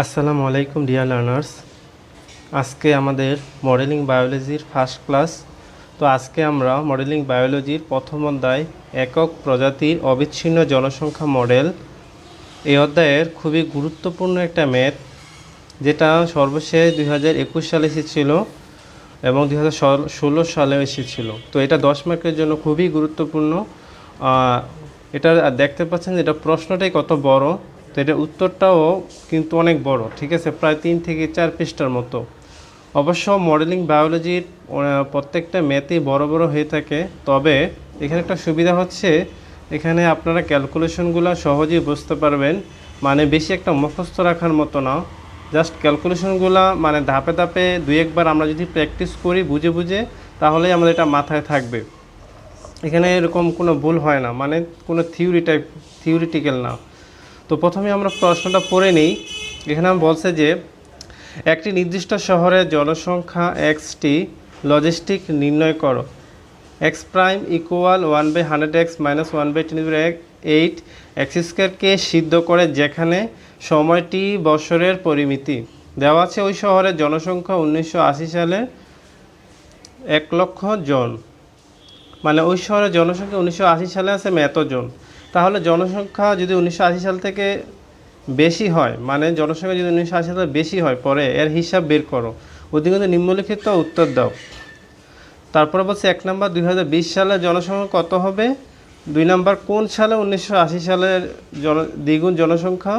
আসসালামু আলাইকুম dear learners আজকে আমাদের মডেলিং বায়োলজির ফার্স্ট ক্লাস তো আজকে আমরা মডেলিং বায়োলজির প্রথম অধ্যায়, একক প্রজাতির অবিচ্ছিন্ন জনসংখ্যা মডেল এই অধ্যায়ের খুবই গুরুত্বপূর্ণ একটা ম্যাথ যেটা সর্বশেষ দুই হাজার একুশ সালে এসেছিল এবং দুই হাজার ষোলো সালে এসেছিল। তো এটা দশ মার্কের জন্য খুবই গুরুত্বপূর্ণ। এটা দেখতে পাচ্ছেন এটা প্রশ্নটাই কত বড় তো এটার উত্তরটাও কিন্তু অনেক বড়, ঠিক আছে? প্রায় তিন থেকে চার পৃষ্ঠার মতো। অবশ্য মডেলিং বায়োলজির প্রত্যেকটা ম্যাথই বড় বড় হয়ে থাকে। তবে এখানে একটা সুবিধা হচ্ছে, এখানে আপনারা ক্যালকুলেশনগুলো সহজেই বুঝতে পারবেন। মানে বেশি একটা মুখস্থ রাখার মতো না। জাস্ট ক্যালকুলেশনগুলো মানে ধাপে ধাপে দুই একবার আমরা যদি প্র্যাকটিস করি বুঝে বুঝে, তাহলেই আমাদের এটা মাথায় থাকবে। এখানে এরকম কোনো ভুল হয় না। মানে কোনো থিওরি টাইপ, থিওরিটিক্যাল না। তো প্রথমে আমরা প্রশ্নটা পড়ে নিই। এখানে আমি বলছে যে, একটি নির্দিষ্ট শহরের জনসংখ্যা এক্সটি লজিস্টিক নির্ণয় করো। X prime equal one by hundred x minus one by ten eight x স্কোয়ারকে সিদ্ধ করে যেখানে সময়টি, বছরের পরিমিতি। দেওয়া আছে ওই শহরের জনসংখ্যা উনিশশো আশি সালে এক লক্ষ জন। মানে ওই শহরের জনসংখ্যা উনিশশো আশি সালে আছে এতজন তাহলে জনসংখ্যা যদি উনিশশো আশি সাল থেকে বেশি হয় মানে জনসংখ্যা যদি উনিশশো আশি সালে বেশি হয়, পরে এর হিসাব বের করো। অধিকন্তু নিম্নলিখিত উত্তর দাও। তারপরে বলছে এক নম্বর দু হাজার বিশ সালে জনসংখ্যা কত হবে? দুই নম্বর, কোন সালে উনিশশো আশি সালের জন, দ্বিগুণ জনসংখ্যা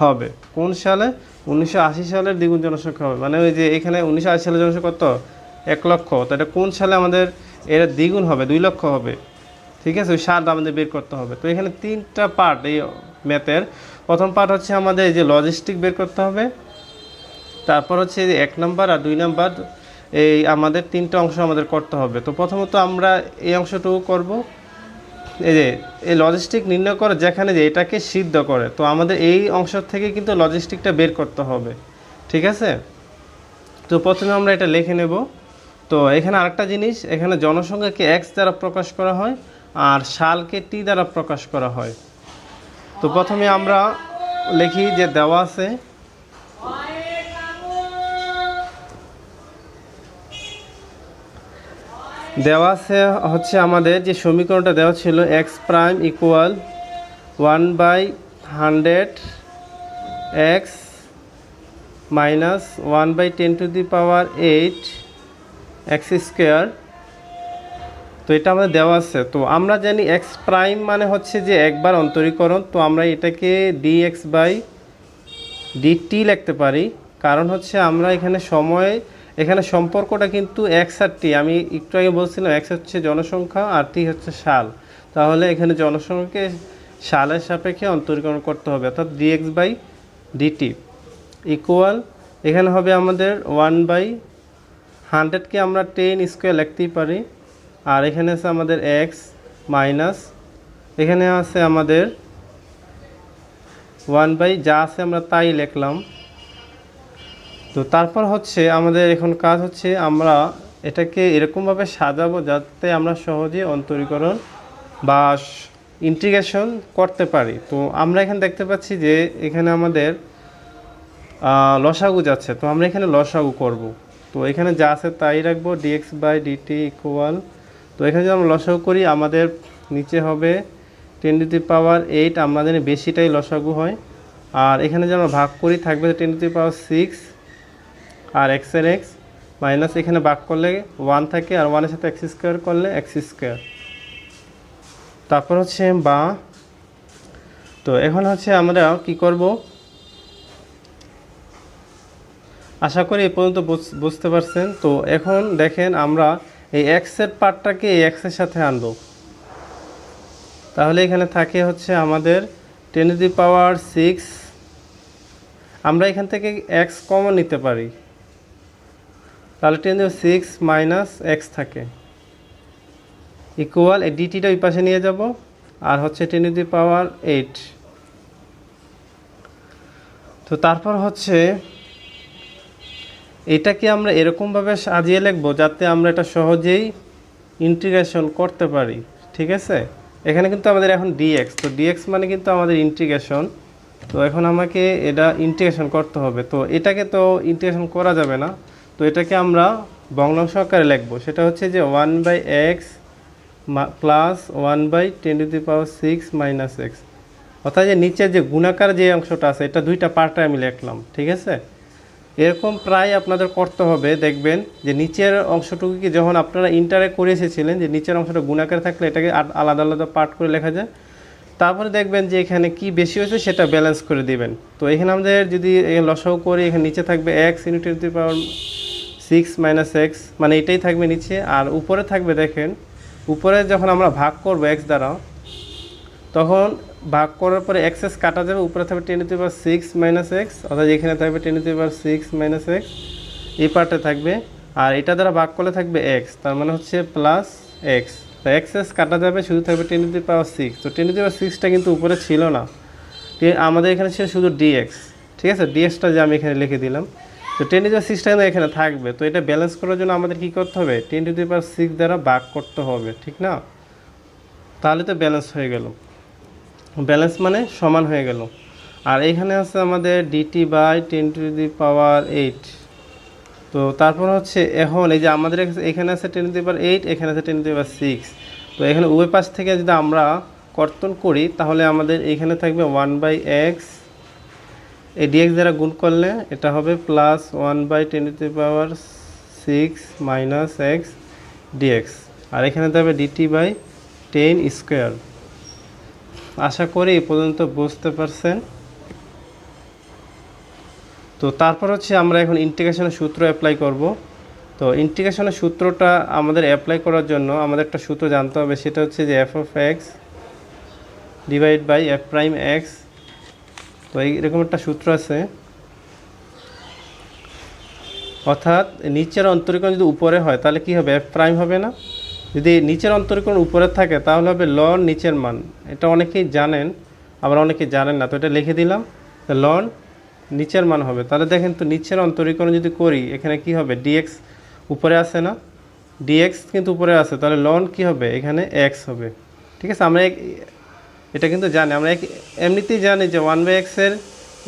হবে? কোন সালে উনিশশো আশি সালের দ্বিগুণ জনসংখ্যা হবে? মানে ওই যে এখানে উনিশশো সালের জনসংখ্যা কত? এক লক্ষ। তো এটা কোন সালে আমাদের এর দ্বিগুণ হবে? দুই লক্ষ হবে। ঠিক আছে? ওই সাল আমাদের বের করতে হবে। তো এখানে তিনটা পার্ট এই ম্যাথের প্রথম পার্ট হচ্ছে আমাদের এই যে লজিস্টিক বের করতে হবে। তারপর হচ্ছে এক নাম্বার আর দুই নাম্বার এই আমাদের তিনটা অংশ আমাদের করতে হবে। তো প্রথমত আমরা এই অংশটুকু করব। এই যে, এই লজিস্টিক নির্ণয় করে যেখানে যে এটাকে সিদ্ধ করে। তো আমাদের এই অংশ থেকে কিন্তু লজিস্টিকটা বের করতে হবে। ঠিক আছে? তো প্রথমে আমরা এটা লিখে নেব। তো এখানে আরেকটা জিনিস, এখানে জনসংখ্যাকে এক্স দ্বারা প্রকাশ করা হয়। আর শালকে টি দ্বারা প্রকাশ করা হয়। তো প্রথমে আমরা লিখি যে দেওয়া আছে দেওয়া আছে হচ্ছে আমাদের যে সমীকরণটা দেওয়া ছিল x prime equal one by hundred x minus one by ten to the power eight x square তো এটা আমাদের দেওয়া আছে। তো আমরা জানি এক্স প্রাইম মানে হচ্ছে যে একবার অন্তরীকরণ, তো আমরা এটাকে ডি এক্স বাই ডিটি লিখতে পারি। কারণ হচ্ছে আমরা এখানে সময়, এখানে সম্পর্কটা কিন্তু এক্স আর টি আমি একটু আগে বলছিলাম এক্স হচ্ছে জনসংখ্যা আর টি হচ্ছে সাল। তাহলে এখানে জনসংখ্যাকে সালের সাপেক্ষে অন্তরীকরণ করতে হবে, অর্থাৎ d x by d t equal এখানে হবে আমাদের ওয়ান বাই হান্ড্রেডকে আমরা টেন স্কোয়ার লিখতেই পারি। আর এখানে আছে আমাদের এক্স মাইনাস এখানে আছে আমাদের ওয়ান বাই যা আছে আমরা তাই লিখলাম। তো তারপর হচ্ছে আমাদের এখন কাজ হচ্ছে আমরা এটাকে এরকমভাবে সাজাবো যাতে আমরা সহজে অন্তরীকরণ বা ইন্টিগ্রেশন করতে পারি। তো আমরা এখানে দেখতে পাচ্ছি যে এখানে আমাদের লসাগু যাচ্ছে। তো আমরা এখানে লসাগু করব। তো এখানে যা আছে তাই রাখব ডিএক্স বাই ডিটি ইকুয়াল তো এখানে যদি আমরা লসাগু করি, আমাদের নিচে হবে ten to the power eight জানি বেশিটাই লসাগু হয়। আর এখানে যদি আমরা ভাগ করি, থাকবে ten to the power six আর এক্সের এক্স মাইনাস এখানে ভাগ করলে ওয়ান থাকে আর ওয়ানের সাথে এক্স স্কোয়ার করলে এক্স স্কোয়ার তারপর হচ্ছে বা। তো এখন হচ্ছে আমরা কি করব? আশা করি এ পর্যন্ত বুঝ- বুঝতে পারছেন। তো এখন দেখেন আমরা এই এক্সের পার্টটাকে এই এক্সের সাথে আনব। তাহলে এখানে থাকে হচ্ছে আমাদের টেন দি পাওয়ার সিক্স আমরা এখান থেকে এক্স কমন নিতে পারি। তাহলে ten the six minus x থাকে। ইকুয়াল এই ডিটিটা ওই পাশে নিয়ে যাব, আর হচ্ছে টেন দি পাওয়ার এইট তো তারপর হচ্ছে এটাকে আমরা এরকমভাবে সাজিয়ে লিখব যাতে আমরা এটা সহজেই ইন্টিগ্রেশন করতে পারি, ঠিক আছে? এখানে কিন্তু আমাদের এখন ডিএক্স তো ডিএক্স মানে কিন্তু আমাদের ইন্টিগ্রেশন তো এখন আমাকে এটা ইন্টিগ্রেশন করতে হবে। তো এটাকে তো ইন্টিগ্রেশন করা যাবে না। তো এটাকে আমরা ভগ্নাংশ আকারে লিখব। সেটা হচ্ছে যে one by x plus one by ten to the power six minus x অর্থাৎ যে নিচের যে গুণাকার যে অংশটা আছে, এটা দুইটা পার্টে আমি লিখলাম, ঠিক আছে? এরকম প্রায় আপনাদের করতে হবে, দেখবেন যে নিচের অংশটুকু কি, যখন আপনারা ইন্টারে করে এসেছিলেন, যে নিচের অংশটা গুণাকার থাকলে এটাকে আলাদা আলাদা পার্ট করে লেখা যায়। তারপরে দেখবেন যে এখানে কি বেশি হয়েছে সেটা ব্যালেন্স করে দিবেন। তো এখানে আমাদের যদি লসাও করি এখানে নিচে থাকবে এক্স ইউনিটের the power six minus x মানে এটাই থাকবে নিচে। আর উপরে থাকবে দেখেন, উপরে যখন আমরা ভাগ করব এক্স দ্বারা, তখন ভাগ করার পরে এক্সেস কাটা যাবে, উপরে থাকবে ten to power six minus x অর্থাৎ এখানে থাকবে ten to power six minus x এই পার্টে থাকবে, আর এটা দ্বারা ভাগ করলে থাকবে এক্স তার মানে হচ্ছে প্লাস এক্স তো এক্সেস কাটা যাবে, শুধু থাকবে টেন টু পাওয়ার সিক্স তো টেন টু পাওয়ার সিক্সটা কিন্তু উপরে ছিল না। আমাদের এখানে ছিল শুধু ডিএক্স ঠিক আছে? ডিএক্সটা যে আমি এখানে লিখে দিলাম। তো টেন টু পাওয়ার সিক্সটা কিন্তু এখানে থাকবে। তো এটা ব্যালেন্স করার জন্য আমাদের কী করতে হবে? টেন টু পাওয়ার সিক্স দ্বারা ভাগ করতে হবে। ঠিক না? তাহলে তো ব্যালেন্স হয়ে গেল। ব্যালেন্স মানে সমান হয়ে গেল। আর এখানে আছে আমাদের d t by ten to the power eight তো তারপর হচ্ছে এখন এই যে আমাদের এখানে- আছে ten to the power eight এখানে আছে ten to the power six তো এখানে উভয় পাশ থেকে যদি আমরা কর্তন করি, তাহলে আমাদের এখানে থাকবে ওয়ান বাই এক্স এই ডিএক্স দ্বারা গুণ করলে এটা হবে plus one by ten to the power six minus x d x আর এখানে থাকবে d t by ten square আশা করি এ পর্যন্ত বুঝতে পারছেন। তো তারপর হচ্ছে আমরা এখন ইন্টিগ্রেশনের সূত্র অ্যাপ্লাই করব। তো ইন্টিগ্রেশনের সূত্রটা আমাদের অ্যাপ্লাই করার জন্য আমাদের একটা সূত্র জানতে হবে, সেটা হচ্ছে যে f of x divide by f prime x তো এই এরকম একটা সূত্র আছে। অর্থাৎ নিচের অন্তরীকরণ যদি উপরে হয়, তাহলে কি হবে? এফ প্রাইম হবে না। যদি নিচের অন্তরীকরণ উপরে থাকে, তাহলে হবে লন নিচের মান। এটা অনেকেই জানেন, আবার অনেকে জানেন না। তো এটা লিখে দিলাম লন নিচের মান হবে। তাহলে দেখেন তো নিচের অন্তরীকরণ যদি করি, এখানে কি হবে? ডিএক্স উপরে আসে না। ডিএক্স কিন্তু উপরে আছে তাহলে লন কি হবে? এখানে এক্স হবে। ঠিক আছে? আমরা এটা কিন্তু জানি। আমরা এমনিতেই জানি যে ওয়ান বাই এক্সের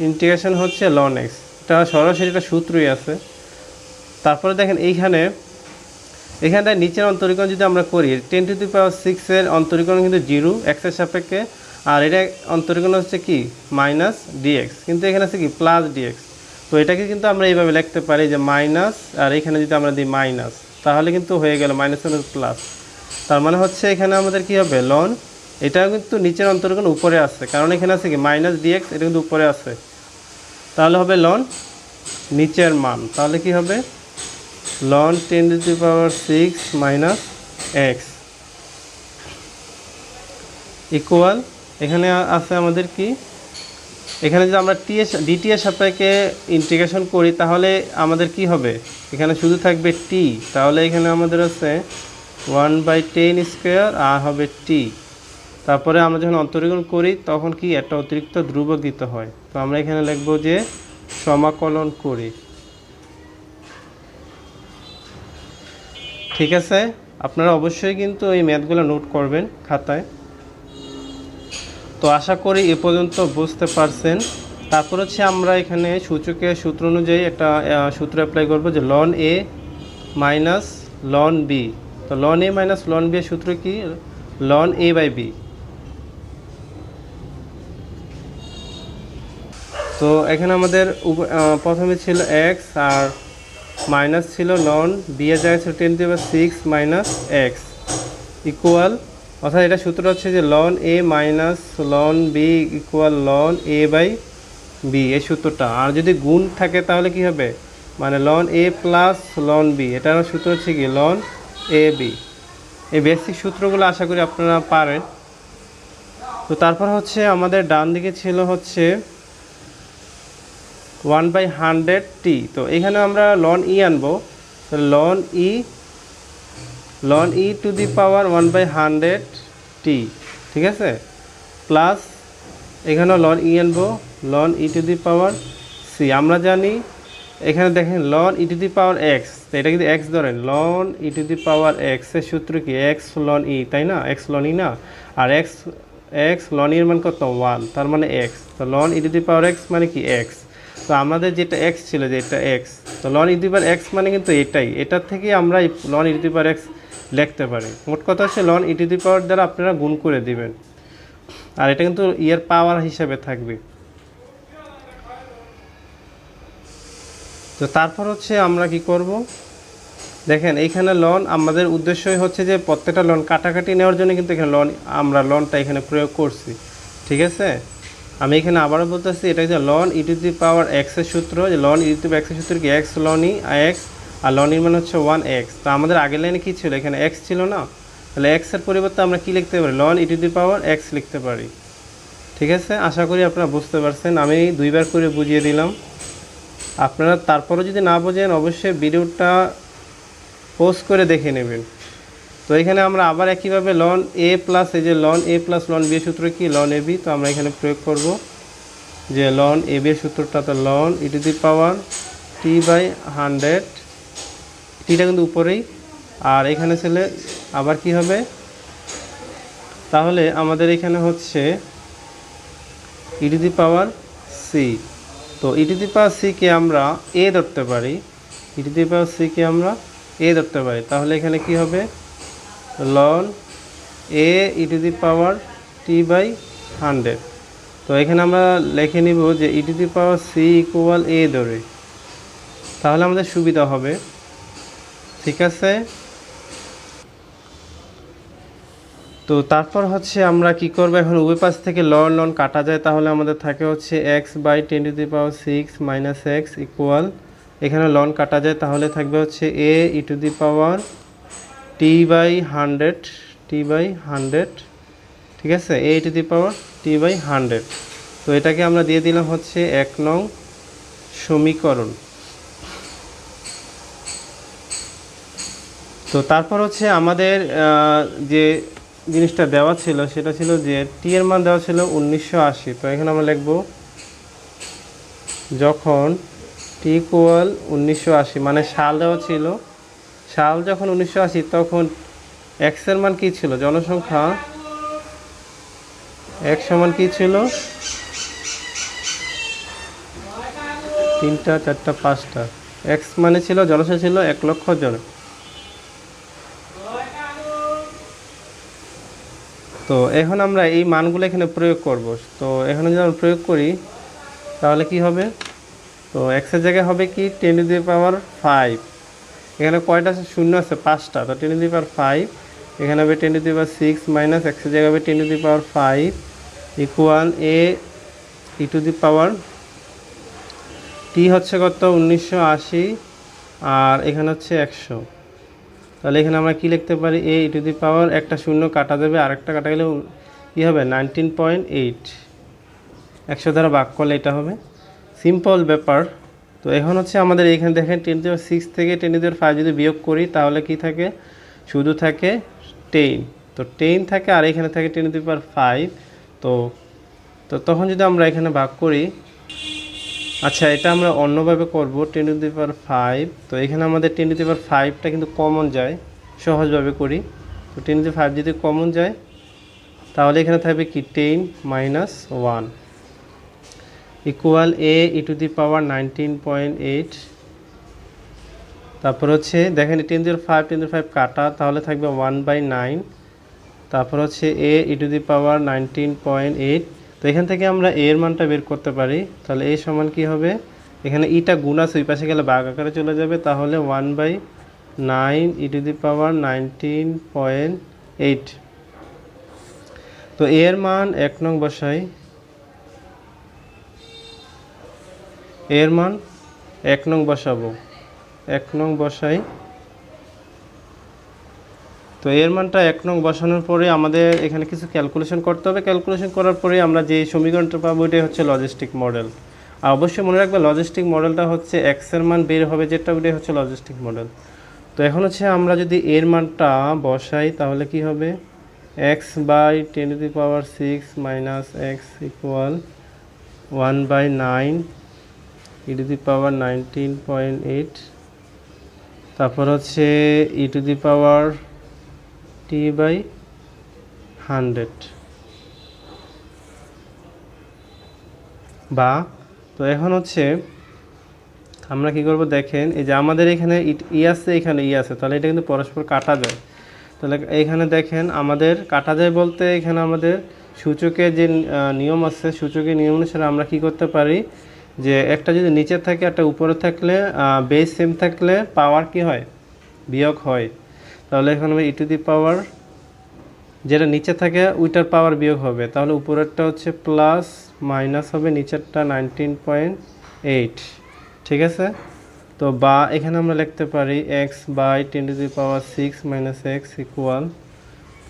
ইন্টিগ্রেশন হচ্ছে লন এক্স এটা সরাসরি একটা সূত্রই আছে। তারপরে দেখেন এইখানে এখানে নিচের অন্তরীকরণ যদি আমরা করি টেন টু দি পাওয়ার সিক্সের অন্তরীকরণ কিন্তু জিরো এক্সের সাপেক্ষে, আর এটা অন্তরীকরণ হচ্ছে কি? মাইনাস ডিএক্স কিন্তু এখানে আছে কি? প্লাস ডিএক্স তো এটাকে কিন্তু আমরা এইভাবে লিখতে পারি যে মাইনাস আর এখানে যদি আমরা দিই মাইনাস তাহলে কিন্তু হয়ে গেল মাইনাস প্লাস তার মানে হচ্ছে এখানে আমাদের কি হবে? লন এটাও কিন্তু নিচের অন্তরীকরণ উপরে আছে, কারণ এখানে আছে কি? মাইনাস ডিএক্স এটা কিন্তু উপরে আছে। তাহলে হবে লন নিচের মান। তাহলে কি হবে? Ln ten to the power six minus x equal এখানে আছে আমাদের কি? এখানে যদি আমরা টি এর ডিটি এর সাপেক্ষে ইন্টিগ্রেশন করি, তাহলে আমাদের কি হবে? এখানে শুধু থাকবে টি তাহলে এখানে আমাদের আছে ওয়ান বাই টেন স্কোয়ার আর হবে টি তারপরে আমরা যখন অন্তরীকরণ করি, তখন কি? একটা অতিরিক্ত ধ্রুবক দিতে হয়। তো আমরা এখানে লিখব যে সমাকলন করি। ঠিক আছে, আপনারা অবশ্যই কিন্তু এই ম্যাথগুলো নোট করবেন খাতায়। তো আশা করি এ পর্যন্ত বুঝতে পারছেন। তারপর হচ্ছে আমরা এখানে সূচকের সূত্র অনুযায়ী একটা সূত্র অ্যাপ্লাই করব যে ln a minus ln b তো ln a minus ln b এর সূত্র কি? লন এ বাই বি তো এখানে আমাদের প্রথমে ছিল এক্স আর মাইনাস ছিল এর জায়গায় ছিল ten to six minus x equal অর্থাৎ এটা সূত্র হচ্ছে যে ln a minus ln b equal ln a by b এই সূত্রটা। আর যদি গুণ থাকে তাহলে কি হবে? মানে ln a plus ln b এটার সূত্র হচ্ছে কি? লন এ বি এই বেসিক সূত্রগুলো আশা করি আপনারা পারেন। তো তারপর হচ্ছে আমাদের ডান দিকে ছিল হচ্ছে ওয়ান বাই হান্ড্রেড টি। তো এখানে আমরা লন ই আনব। Ln e ln e to the power one by hundred টি ঠিক আছে? প্লাস এখানেও লন ই আনব ln e to the power c আমরা জানি, এখানে দেখেন ln e to the power x এটা কিন্তু এক্স ধরেন। লন ই টু দি পাওয়ার এক্সের সূত্র কি? এক্স লন ই তাই না? এক্স লন ই না? আর এক্স এক্স লন এর মান কত? ওয়ান তার মানে এক্স তো ln e to the power x মানে কি? এক্স তো আমাদের যেটা এক্স ছিল যেটা এক্স তো ln e to the power x মানে কিন্তু এটাই। এটার থেকে আমরা ln e to the x লিখতে পারি। মোট কথা হচ্ছে লন ই টু পাওয়ার দ্বারা আপনারা গুণ করে দিবেন। আর এটা কিন্তু ইয়ের পাওয়ার হিসাবে থাকবে। তো তারপর হচ্ছে আমরা কি করব? দেখেন, এইখানে লন আমাদের উদ্দেশ্যই হচ্ছে যে প্রত্যেকটা লোন কাটাকাটি নেওয়ার জন্য কিন্তু এখানে লোন আমরা লোনটা এখানে প্রয়োগ করছি। ঠিক আছে? আমি এখানে আবারও বলতেছি, এটা হচ্ছে লন ই টু দি পাওয়ার এক্সের সূত্র। যে লন ই টু এক্সের সূত্র কি? এক্স লনই এক্স আর লন এর মানে হচ্ছে ওয়ান এক্স তো আমাদের আগের লাইনে কী ছিল? এখানে এক্স ছিল না? তাহলে এক্সের পরিবর্তে আমরা কি লিখতে পারি? Ln e to the power x লিখতে পারি। ঠিক আছে? আশা করি আপনারা বুঝতে পারছেন। আমি দুইবার করে বুঝিয়ে দিলাম। আপনারা তারপরও যদি না বোঝেন, অবশ্যই ভিডিওটা পোস্ট করে দেখে নেবেন। তো এখানে আমরা আবার একইভাবে লন এ প্লাস এই যে loan a plus loan b সূত্র কি? লন এ বি তো আমরা এখানে প্রয়োগ করব যে লন এ বি সূত্রটা তো ln e to the power t by hundred টিটা কিন্তু উপরেই। আর এখানে ছেলে আবার কি হবে? তাহলে আমাদের এখানে হচ্ছে e to the power C তো ই টু দি পাওয়ার সিকে আমরা এ ধরতে পারি। ই টু দি পাওয়ার সিকে আমরা এ ধরতে পারি। তাহলে এখানে কি হবে? Ln a e to the power t by hundred তো এখানে আমরা লিখে নিব যে e to the power c equal a ধরে। তাহলে আমাদের সুবিধা হবে। ঠিক আছে? তো তারপর হচ্ছে আমরা কি করব? এখন উভয় পাশ থেকে লন লন কাটা যায়, তাহলে আমাদের থাকে হচ্ছে x by ten to the power six minus x equal এখানে লন কাটা যায়, তাহলে থাকবে হচ্ছে a e to the power t by hundred t by hundred ঠিক আছে? A to the power t by hundred তো এটাকে আমরা দিয়ে দিলাম হচ্ছে এক নং সমীকরণ। তো তারপর হচ্ছে আমাদের যে জিনিসটা দেওয়া ছিল, সেটা ছিল যে টি এর মান দেওয়া ছিল উনিশশো আশি। তো এখানে আমরা লিখব, যখন টি ইকুয়াল উনিশশো আশি মানে সাল দেওয়া ছিল সাল যখন উনিশশো আশি, তখন এক্সের মান কী ছিল? জনসংখ্যা এক সমান কী ছিল? তিনটা, চারটা, পাঁচটা। এক্স মানে ছিল, জনসংখ্যা ছিল এক লক্ষ জন। তো এখন আমরা এই মানগুলো এখানে প্রয়োগ করব। তো এখানে যদি আমরা প্রয়োগ করি, তাহলে কি হবে? তো এক্সের জায়গায় হবে কি? Ten to the power five. এখানে কয়টা আছে, শূন্য আছে, পাঁচটা। তো ten to the power five এখানে হবে ten to the power six minus একশো জায়গায় হবে ten to the power five equal a e to the power t হচ্ছে কত? উনিশশো আশি। আর এখানে হচ্ছে একশো। তাহলে এখানে আমরা কি লিখতে পারি? এ ই টু দি পাওয়ার একটা শূন্য কাটা যাবে, আরেকটা কাটা গেলে কী হবে নাইনটিন পয়েন্ট এইট একশো দ্বারা ভাগ করলে এটা হবে। সিম্পল ব্যাপার। তো এখন হচ্ছে আমাদের এখানে দেখেন টেন টু সিক্স থেকে টেন টু ফাইভ যদি বিয়োগ করি, তাহলে কি থাকে? শুধু থাকে টেন তো টেন থাকে আর এখানে থাকে টেন টু পাওয়ার ফাইভ তো তো তখন যদি আমরা এখানে ভাগ করি আচ্ছা এটা আমরা অন্যভাবে করব ten to the power five তো এখানে আমাদের টেন টু দি পাওয়ার ফাইভটা কিন্তু কমন যায়, সহজভাবে করি। তো টেন টু ফাইভ যদি কমন যায়, তাহলে এখানে থাকবে কি? Ten minus one equal a e to the power nineteen point eight তারপর হচ্ছে, দেখেন ten to five ten to five কাটা, তাহলে থাকবে ওয়ান বাই নাইন তারপর হচ্ছে a e to the power nineteen point eight তো এখান থেকে আমরা এ এর মানটা বের করতে পারি। তাহলে এ সমান কি হবে? এখানে ইটা গুণ আছে, ওই পাশে গেলে বাঘ আকারে চলে যাবে। তাহলে one by nine e to the power nineteen point eight তো এর মান এক নং বসাই। এর মান এক নং বসাবো। এক নং বসাই। তো এর মানটা এক নং বসানোর পরে আমাদের এখানে কিছু ক্যালকুলেশন করতে হবে। ক্যালকুলেশন করার পরে আমরা যে সমীকরণটা পাবো, এটাই হচ্ছে লজিস্টিক মডেল আর অবশ্যই মনে রাখবে লজিস্টিক মডেলটা হচ্ছে এক্সের মান বের হবে যেটা, ওটাই হচ্ছে লজিস্টিক মডেল তো এখন হচ্ছে আমরা যদি এর মানটা বসাই, তাহলে কি হবে? X by ten to the power six minus x equal one by nine e to the power nineteen point eight তারপর হচ্ছে e to the power t by hundred বা, তো এখন হচ্ছে আমরা কি করব দেখেন, এই যে আমাদের এখানে ই আছে, এখানে ই আছে, তাহলে এটা কিন্তু পরস্পর কাটা যায়। তাহলে এইখানে দেখেন আমাদের কাটা যায় বলতে এখানে আমাদের সূচকের যে নিয়ম আছে, সূচকের নিয়ম অনুসারে আমরা কি করতে পারি যে একটা যদি নিচে থাকে, একটা উপরে থাকলে বেস সেম থাকলে পাওয়ার কি হয়? বিয়োগ হয়। তাহলে এখানে ই টু দি পাওয়ার যেটা নিচে থাকে, ওইটার পাওয়ার বিয়োগ হবে। তাহলে উপরেরটা হচ্ছে প্লাস মাইনাস হবে নিচেরটা নাইনটিন পয়েন্ট এইট ঠিক আছে? তো বা এখানে আমরা লিখতে পারি x by ten to the power six minus x equal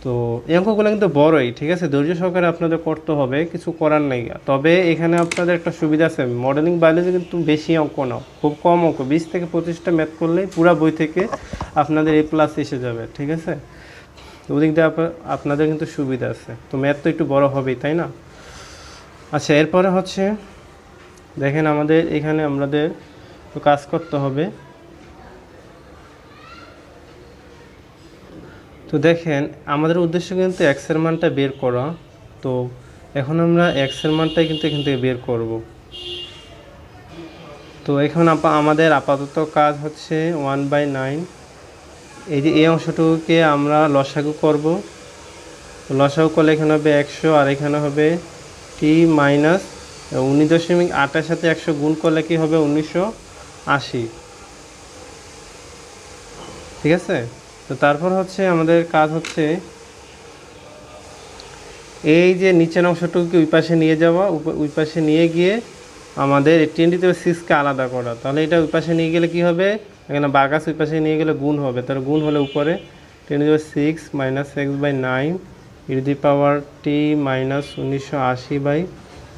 তো এই অঙ্কগুলো কিন্তু বড়ই, ঠিক আছে? ধৈর্য সহকারে আপনাদের করতে হবে, কিছু করার নেই। তবে এখানে আপনাদের একটা সুবিধা আছে মডেলিং বায়োলজি কিন্তু বেশি অঙ্ক নাও, খুব কম অঙ্ক, বিশ থেকে পঁচিশটা ম্যাথ করলেই পুরো বই থেকে আপনাদের এ প্লাস এসে যাবে, ঠিক আছে? ওদিক দিয়ে আপ- আপনাদের কিন্তু সুবিধা আছে। তো ম্যাথ তো একটু বড় হবেই, তাই না? আচ্ছা এরপরে হচ্ছে, দেখেন আমাদের এখানে আমাদের কাজ করতে হবে। তো দেখেন, আমাদের উদ্দেশ্য কিন্তু এক্সের মানটা বের করা। তো এখন আমরা এক্সের মানটাই কিন্তু এখান থেকে বের করব। তো এখন আপা, আমাদের আপাতত কাজ হচ্ছে ওয়ান বাই নাইন এই যে এই অংশটুকুকে আমরা লসাগু করব। লসাগু করলে এখানে হবে একশো, আর এখানে হবে টি মাইনাস উনিশ দশমিক আটের সাথে একশো গুণ করলে কি হবে উনিশশো আশি। ঠিক আছে? তো তারপর হচ্ছে আমাদের কাজ হচ্ছে এই যে নিচের অংশটুকুকে ওই পাশে নিয়ে যাওয়া ওই পাশে নিয়ে গিয়ে আমাদের টোয়েন্টি থেকে সিক্সকে আলাদা করা। তাহলে এটা ওই পাশে নিয়ে গেলে কি হবে? এখানে বাগাস ওই পাশে নিয়ে গেলে গুণ হবে। তাহলে গুণ হলে উপরে ten to six minus x by nine ইর পাওয়ার টি মাইনাস উনিশশো আশি বাই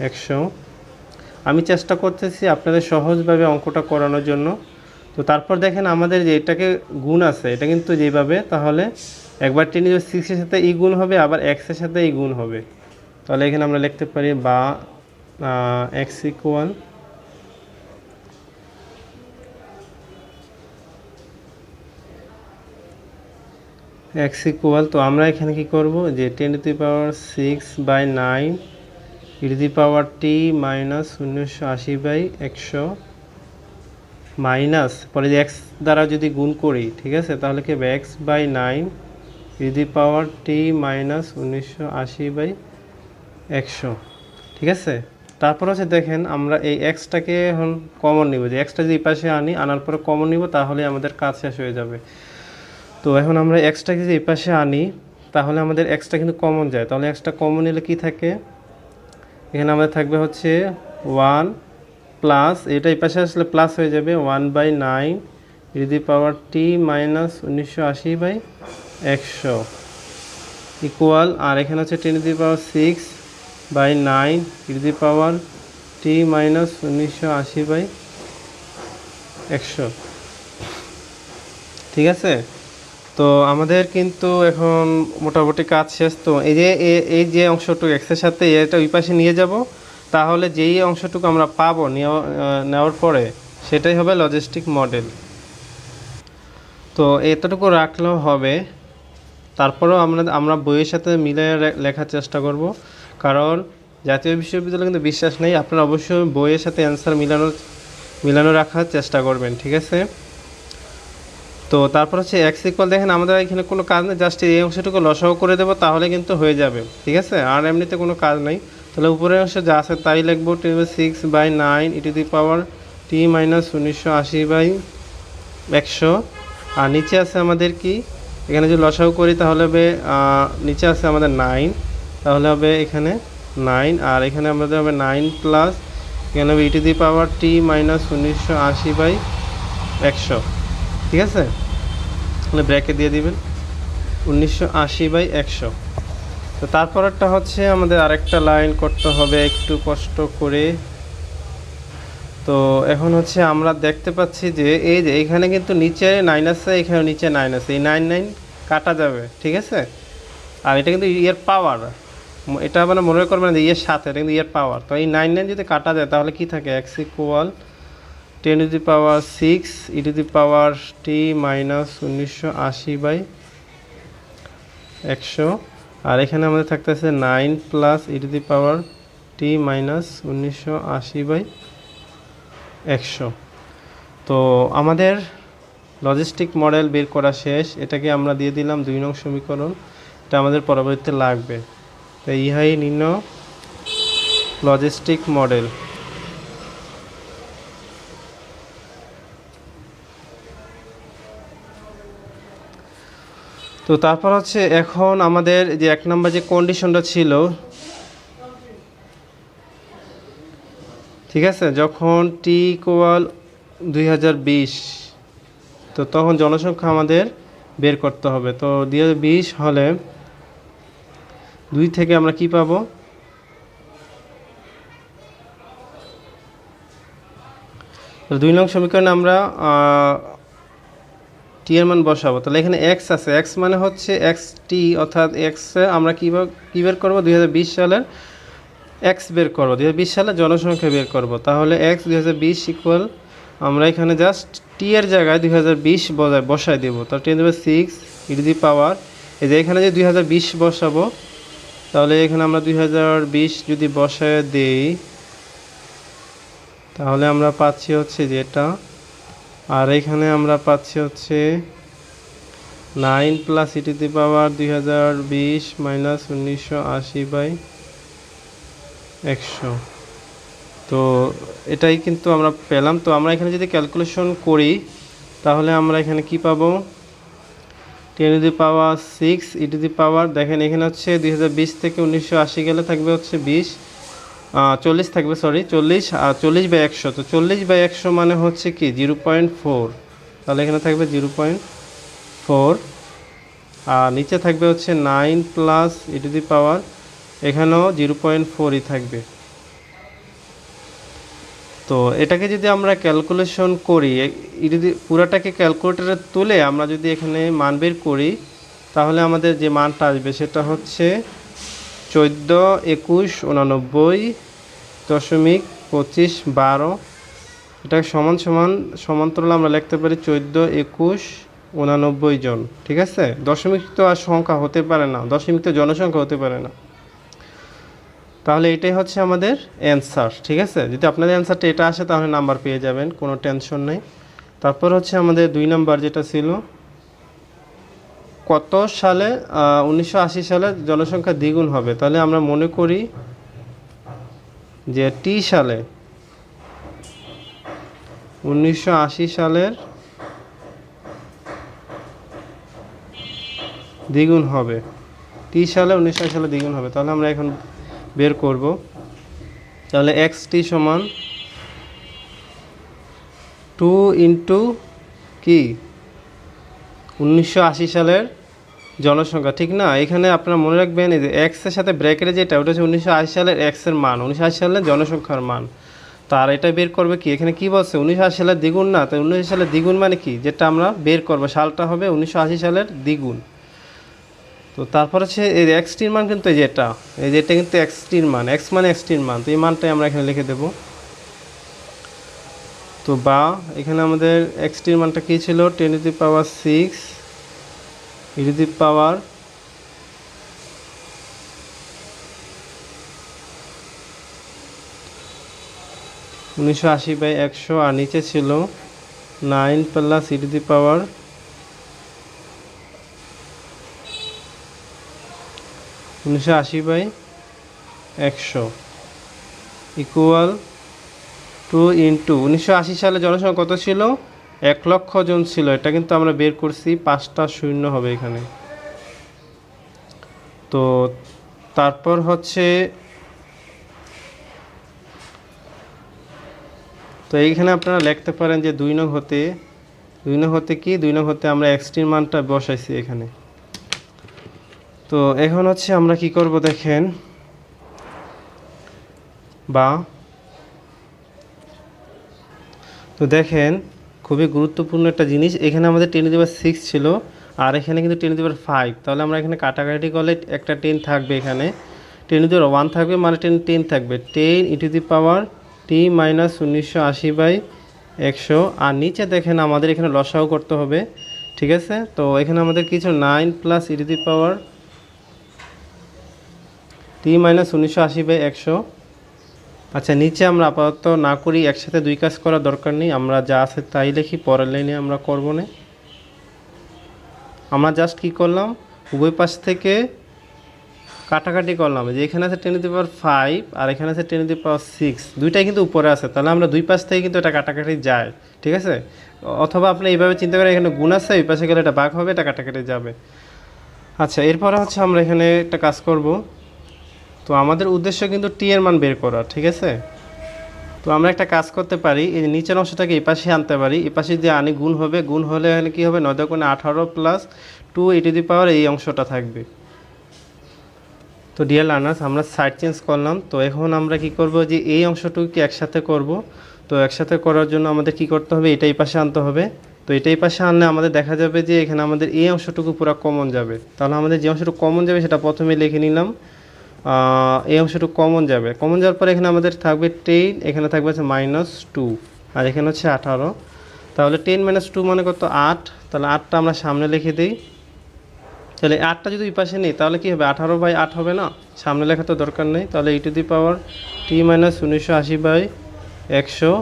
একশো। আমি চেষ্টা করতেছি আপনাদের সহজভাবে অঙ্কটা করানোর জন্য। তো তারপর দেখেন আমাদের যে এটাকে গুণ আছে, এটা কিন্তু যেভাবে, তাহলে একবার টেন টু সিক্সের সাথে ই গুণ হবে, আবার এক্সের সাথে ই গুণ হবে। তাহলে এখানে আমরা লিখতে পারি বা এক্স ইকুয়াল এক্স ইকুয়াল তো আমরা এখানে কি করব? যে ten to the power six by nine e to the power t minus উনিশশো আশি বাই একশো মাইনাস, পরে এক্স দ্বারা যদি গুণ করি, ঠিক আছে? তাহলে কি হবে? X by nine e to the power t minus উনিশশো আশি বাই একশো, ঠিক আছে? তারপর হচ্ছে দেখেন, আমরা এই এক্সটাকে এখন কমন নিব। যে এক্সটা যদি পাশে আনি, আনার পরে কমন নিব, তাহলে আমাদের কাজ শেষ হয়ে যাবে। তো এখন আমরা এক্সটাকে যদি এই পাশে আনি, তাহলে আমাদের এক্সটা কিন্তু কমন যায়। তাহলে এক্সটা কমন নিলে কি থাকে? এখানে আমাদের থাকবে হচ্ছে ওয়ান প্লাস এটা এই পাশে আসলে প্লাস হয়ে যাবে one by nine e the power t minus উনিশশো আশি বাই একশো। ইকুয়াল আর এখানে হচ্ছে ten the power six by nine e the power t minus উনিশশো আশি বাই একশো। ঠিক আছে? তো আমাদের কিন্তু এখন মোটামুটি কাজ শেষ। তো এই যে এই যে অংশটুকু এক্সের সাথে, এটা ওই পাশে নিয়ে যাব। তাহলে যেই অংশটুকু আমরা পাবো নেওয়া- নেওয়ার পরে সেটাই হবে লজিস্টিক মডেল তো এতটুকু রাখলেও হবে। তারপরেও আমরা আমরা বইয়ের সাথে মিলে লেখার চেষ্টা করব। কারণ জাতীয় বিশ্ববিদ্যালয় কিন্তু বিশ্বাস নেই। আপনারা অবশ্যই বইয়ের সাথে অ্যান্সার মিলানোর মিলানো রাখার চেষ্টা করবেন, ঠিক আছে? তো তারপর হচ্ছে এক্স ইকুয়াল দেখেন আমাদের এখানে কোনো কাজ নেই জাস্ট এই অংশটুকু লসাও করে দেবো, তাহলে কিন্তু হয়ে যাবে, ঠিক আছে? আর এমনিতে কোনো কাজ নেই। তাহলে উপরের অংশ যা আছে তাই লিখব ten six by nine e to the power t minus উনিশশো আশি বাই একশো। আর নিচে আছে আমাদের কি? এখানে যদি লসাও করি তাহলে হবে নিচে আছে আমাদের নাইন তাহলে হবে এখানে নাইন আর এখানে আমাদের হবে নাইন প্লাস এখানে হবে ই to the power t minus উনিশশো আশি বাই একশো। ঠিক আছে? তাহলে ব্র্যাকে দিয়ে দিবেন। উনিশশো আশি বাই একশো। তো তারপরেরটা হচ্ছে আমাদের আরেকটা লাইন করতে হবে একটু কষ্ট করে। তো এখন হচ্ছে আমরা দেখতে পাচ্ছি যে এই যে এখানে কিন্তু নিচে নাইন আছে এখানে নিচে নাইন আছে। এই নাইন নাইন কাটা যাবে, ঠিক আছে? আর এটা কিন্তু ইয়ের পাওয়ার এটা মানে মনে করবেন যে ইয়ের সাথে এটা কিন্তু ইয়ের পাওয়ার তো এই নাইন নাইন যদি কাটা যায়, তাহলে কি থাকে? X equal ten to the power six e to the power t minus উনিশশো আশি বাই একশো। আর এখানে আমাদের থাকতেছে nine plus e the power t minus উনিশশো আশি বাই একশো। তো আমাদের লজিস্টিক মডেল বের করা শেষ। এটাকে আমরা দিয়ে দিলাম দুই নং সমীকরণ। এটা আমাদের পরবর্তীতে লাগবে। তো ইহাই নিম্ন লজিস্টিক মডেল তো তারপর হচ্ছে এখন আমাদের যে এক নম্বর যে কন্ডিশনটা ছিল, ঠিক আছে? যখন টি ইকুয়াল দুই তো তখন জনসংখ্যা আমাদের বের করতে হবে। তো দুই হাজার বিশ হলে দুই থেকে আমরা কি পাবো? দুই নং সমীকরণে আমরা টি এর মান বসাবো। তাহলে এখানে এক্স আছে। এক্স মানে হচ্ছে এক্স টি অর্থাৎ এক্স আমরা কীভাবে কী বের করব? দুই হাজার বিশ সালের এক্স বের করব। দুই হাজার বিশ সালে জনসংখ্যা বের করব। তাহলে এক্স দুই হাজার বিশ ইকুয়াল আমরা এখানে জাস্ট টি এর জায়গায় দুই হাজার বিশ বজায় বসায় দেবো। তাহলে টেন দেবে সিক্স ইট দি পাওয়ার এই যে এখানে যে দুই হাজার বিশ বসাবো, তাহলে এখানে আমরা দুই হাজার বিশ যদি বসায় দেই, তাহলে আমরা পাচ্ছি হচ্ছে যেটা আর এখানে আমরা পাচ্ছি হচ্ছে নাইন প্লাস ইটি দি পাওয়ার দুই হাজার বিশ মাইনাস উনিশশো আশি বাই একশো। তো এটাই কিন্তু আমরা পেলাম। তো আমরা এখানে যদি ক্যালকুলেশন করি, তাহলে আমরা এখানে কি পাবো? Ten the power six ET the power দেখেন এখানে হচ্ছে দুই হাজার বিশ থেকে উনিশশো আশি গেলে থাকবে হচ্ছে বিশ। চল্লিশ থাকবে সরি চল্লিশ, আর চল্লিশ বাই একশো। তো চল্লিশ বাই একশো মানে হচ্ছে কি, জিরো পয়েন্ট ফোর। তাহলে এখানে থাকবে জিরো পয়েন্ট ফোর। আর নিচে থাকবে হচ্ছে nine plus e to the power এখানেও জিরো পয়েন্ট ফোরই থাকবে। তো এটাকে যদি আমরা ক্যালকুলেশন করি ই যদি পুরাটাকে ক্যালকুলেটারে তুলে আমরা যদি এখানে মান বের করি, তাহলে আমাদের যে মানটা আসবে সেটা হচ্ছে চোদ্দ, একুশ উনানব্বই দশমিক পঁচিশ, বারো। এটা সমান সমান সমান্তরাল আমরা লিখতে পারি চোদ্দ, একুশ উনানব্বই জন, ঠিক আছে? দশমিক তো আর সংখ্যা হতে পারে না, দশমিক তো জনসংখ্যা হতে পারে না। তাহলে এটাই হচ্ছে আমাদের অ্যান্সার ঠিক আছে? যদি আপনাদের অ্যান্সারটা এটা আসে, তাহলে নাম্বার পেয়ে যাবেন, কোনো টেনশন নেই। তারপর হচ্ছে আমাদের দুই নাম্বার যেটা ছিল কত সালে উনিশশো আশি সালে জনসংখ্যা দ্বিগুণ হবে? তাহলে আমরা মনে করি যে টি সালে, উনিশশো আশি সালের দ্বিগুণ হবে। টি সালে, উনিশশো সালে দ্বিগুণ হবে। তাহলে আমরা এখন বের করব। তাহলে এক্স টি সমান টু ইন্টু কি? উনিশশো আশি সালের জনসংখ্যা, ঠিক না? এখানে আপনারা মনে রাখবেন এই যে এক্সের সাথে ব্র্যাকেটে যেটা, ওটা হচ্ছে উনিশশো আশি সালের এক্সের মান, উনিশশো আশি সালের জনসংখ্যার মান। তার এটা বের করবে কি? এখানে কি বলছে? উনিশশো আশি সালের দ্বিগুণ না তো উনিশশো সালের দ্বিগুণ মানে কি? যেটা আমরা বের করব, সালটা হবে উনিশশো আশি সালের দ্বিগুণ। তো তারপর হচ্ছে এই এক্সটির মান কিন্তু এই যে এটা এই যে এটা কিন্তু এক্সটির মান এক্স মানে এক্সটির মান। তো এই মানটাই আমরা এখানে লিখে দেব। তো বা, এখানে আমাদের এক্সটির মানটা কী ছিল? Ten to the power six e power উনিশশো আশি বাই একশো আর নিচে ছিল নাইন প্লাস ই পাওয়ার উনিশশো আশি বাই একশো ইকুয়াল টু ইন্টু উনিশশো আশি সালে জনসংখ্যা কত ছিল? এক লক্ষ জন ছিল, এটা কিন্তু আমরা বের করছি, পাঁচটা শূন্য হবে এখানে। তো তারপর হচ্ছে, তো এইখানে আপনারা লিখতে পারেন যে দুই নং হতে, দুই নং হতে কি? দুই নং হতে আমরা এক্সটির মানটা বসাইছি এখানে। তো এখন হচ্ছে আমরা কি করব দেখেন, বা, তো দেখেন খুবই গুরুত্বপূর্ণ একটা জিনিস। এখানে আমাদের টেন দিবার সিক্স ছিল, আর এখানে কিন্তু টেন দিবার ফাইভ তাহলে আমরা এখানে কাটাকাটি করলে একটা টেন থাকবে এখানে। টেন দিবার ওয়ান থাকবে মানে টেন টেন থাকবে। Ten e to the power t minus উনিশশো আশি বাই একশো। আর নিচে দেখেন আমাদের এখানে লসাও করতে হবে, ঠিক আছে? তো এখানে আমাদের কিছু nine plus e to the power t minus উনিশশো আশি বাই একশো। আচ্ছা নিচে আমরা আপাতত না করি, একসাথে দুই কাজ করার দরকার নেই। আমরা যা আছে তাই লিখি, পরের লাইনে আমরা করব না। আমরা জাস্ট কি করলাম? উভয় পাশ থেকে কাটাকাটি করলাম। যে এখানে আছে টেন দি পাওয়ার ফাইভ আর এখানে আছে টেন দি পাওয়ার সিক্স দুইটাই কিন্তু উপরে আছে। তাহলে আমরা দুই পাশ থেকে কিন্তু এটা কাটাকাটি যায়, ঠিক আছে? অথবা আপনি এইভাবে চিন্তা করেন এখানে গুণ আছে এই পাশে গেলে এটা বাঘ হবে, এটা কাটাকাটি যাবে। আচ্ছা এরপরে হচ্ছে আমরা এখানে একটা কাজ করব। তো আমাদের উদ্দেশ্য কিন্তু টি এর মান বের করা, ঠিক আছে? তো আমরা একটা কাজ করতে পারি, এই নিচের অংশটাকে এই পাশে আনতে পারি, এই পাশে যে আনি গুণ হবে, গুণ হলে কী হবে? নয় কোণে আঠারো প্লাস টু এইটি দি পাওয়ার এই অংশটা থাকবে। তো ডিয়ার লার্নার্স আমরা সাইড চেঞ্জ করলাম, তো এখন আমরা কি করব যে এই অংশটুকুকে একসাথে করব। তো একসাথে করার জন্য আমাদের কি করতে হবে? এটাই পাশে আনতে হবে। তো এটাই পাশে আনলে আমাদের দেখা যাবে যে এখানে আমাদের এই অংশটুকু পুরো কমন যাবে। তাহলে আমাদের যে অংশটুকু কমন যাবে সেটা প্রথমে লিখে নিলাম। এই অংশটুকু কমন যাবে। কমন যাওয়ার পরে এখানে আমাদের থাকবে টেন এখানে থাকবে হচ্ছে মাইনাস টু আর এখানে হচ্ছে আঠারো। তাহলে টেন মাইনাস টু মানে কত? আট। তাহলে আটটা আমরা সামনে লিখে দিই। তাহলে আটটা যদি পাশে নেই, তাহলে কি হবে? আঠারো বাই আট হবে না? সামনে লেখা তো দরকার নেই। তাহলে ই to the power t minus উনিশশো আশি বাই একশো।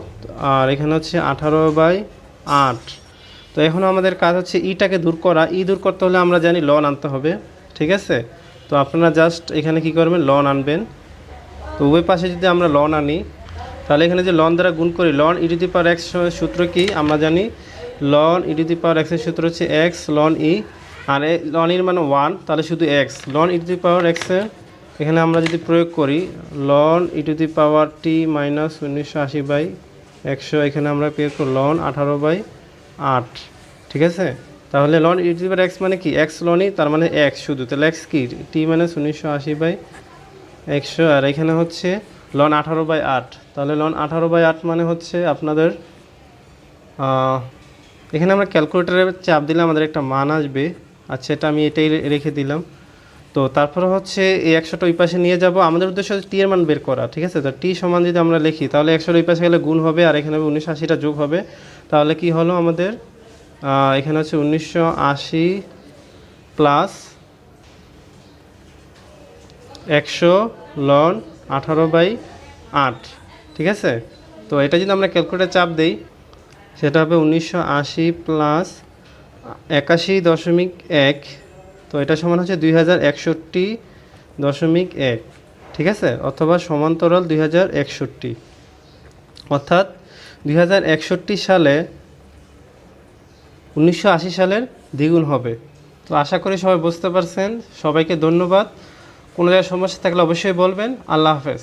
আর এখানে হচ্ছে আঠারো বাই আট। তো এখন আমাদের কাজ হচ্ছে ইটাকে দূর করা। ই দূর করতে হলে আমরা জানি লন আনতে হবে। ঠিক আছে? তো আপনারা জাস্ট এখানে কি করবেন লন আনবেন। তো উভয় পাশে যদি আমরা লন আনি, তাহলে এখানে যে লন দ্বারা গুণ করি loan e to the power x সূত্র কি? আমরা জানি লন ই টু দি পাওয়ার এক্সের সূত্র হচ্ছে এক্স লন ই আর এ লন ইর মানে ওয়ান তাহলে শুধু x loan e to the পাওয়ার এক্সের এখানে আমরা যদি প্রয়োগ করি লন ই দি পাওয়ার টি মাইনাস উনিশশো আশি বাই একশো, এখানে আমরা পেয়ে লন আঠারো বাই আট, ঠিক আছে? তাহলে loan e to the power x মানে কি? এক্স লনই তার মানে এক্স শুধু। তাহলে এক্স কি? টি মাইনাস উনিশশো আশি বাই একশো। আর এখানে হচ্ছে লন আঠারো বাই আট। তাহলে লন আঠারো বাই আট মানে হচ্ছে আপনাদের এখানে আমরা ক্যালকুলেটারে চাপ দিলে আমাদের একটা মান আসবে। আচ্ছা এটা আমি এটাই রেখে দিলাম। তো তারপরে হচ্ছে এই একশোটা ওই পাশে নিয়ে যাব। আমাদের উদ্দেশ্য হচ্ছে টি এর মান বের করা, ঠিক আছে? তো টি সমান যদি আমরা লিখি, তাহলে একশোটা ওই পাশে গেলে গুণ হবে, আর এখানে উনিশশো আশিটা যোগ হবে। তাহলে কি হলো আমাদের? এখানে হচ্ছে উনিশশো আশি প্লাস একশো লন আঠারো বাই আট, ঠিক আছে? তো এটা যদি আমরা ক্যালকুলেটার চাপ দেই, সেটা হবে উনিশশো আশি প্লাস একাশি দশমিক এক, তো এটা সমান হচ্ছে দুই হাজার একষট্টি দশমিক এক, ঠিক আছে? অথবা সমান্তরাল দুই হাজার একষট্টি। অর্থাৎ দুই হাজার একষট্টি সালে উনিশশো আশি সালের দ্বিগুণ হবে। তো আশা করি সবাই বুঝতে পারছেন। সবাইকে ধন্যবাদ। কোনো জায়গায় সমস্যা থাকলে অবশ্যই বলবেন। আল্লাহ হাফেজ।